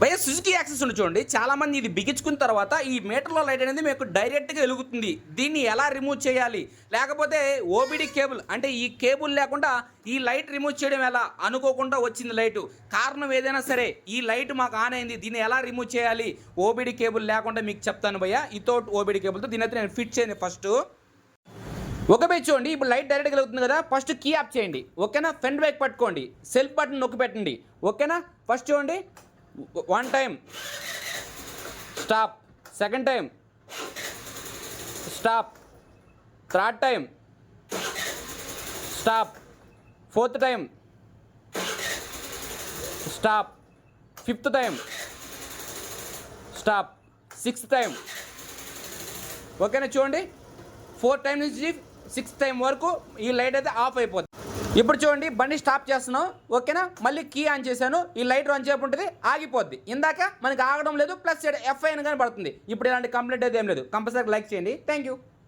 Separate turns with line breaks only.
భయ Suzuki access ఉంది చూడండి. చాలా మంది ఇది బిగించుకున్న తర్వాత ఈ మీటర్లో లైట్ అనేది మీకు డైరెక్ట్గా వెలుగుతుంది. దీన్ని ఎలా రిమూవ్ చేయాలి? లేకపోతే ఓబిడి కేబుల్ అంటే ఈ కేబుల్ లేకుండా ఈ లైట్ రిమూవ్ చేయడం ఎలా? అనుకోకుండా వచ్చింది లైట్. కారణం ఏదైనా సరే ఈ లైట్ మాకు ఆన్ అయింది. దీన్ని ఎలా రిమూవ్ చేయాలి? ఓబిడి కేబుల్ లేకుండా మీకు చెప్తాను భయ్య. ఇతోట్ ఓబిడి కేబుల్తో దీని అయితే నేను ఫిట్ చేయండి ఫస్ట్ ఒక పేజ్ చూడండి. ఇప్పుడు లైట్ డైరెక్ట్గా వెళ్తుంది కదా. ఫస్ట్ కీ ఆప్ చేయండి. ఓకేనా? ఫ్రంట్ బ్యాక్ పట్టుకోండి. సెల్ఫ్ బటన్ నొక్కి పెట్టండి. ఓకేనా? ఫస్ట్ చూడండి. One time stop second time stop third time stop fourth time stop fifth time stop sixth time ఓకేనా చూడండి. ఫోర్ టైం నుంచి సిక్స్త్ టైం వరకు ఈ లైట్ అయితే ఆఫ్ అయిపోతుంది. ఇప్పుడు చూడండి బండి స్టాప్ చేస్తున్నాం. ఓకేనా? మళ్ళీ కీ ఆన్ చేశాను. ఈ లైట్ ఆన్ చేయకుండా ఉంటుంది ఆగిపోద్ది. ఇందాక మనకి ఆగడం లేదు ప్లస్ ఎఫ్ఐఎన్ కానీ పడుతుంది ఇప్పుడు ఇలాంటి కంప్లైంట్ అయితే ఏం లేదు. కంపల్సరీ లైక్ చేయండి. Thank you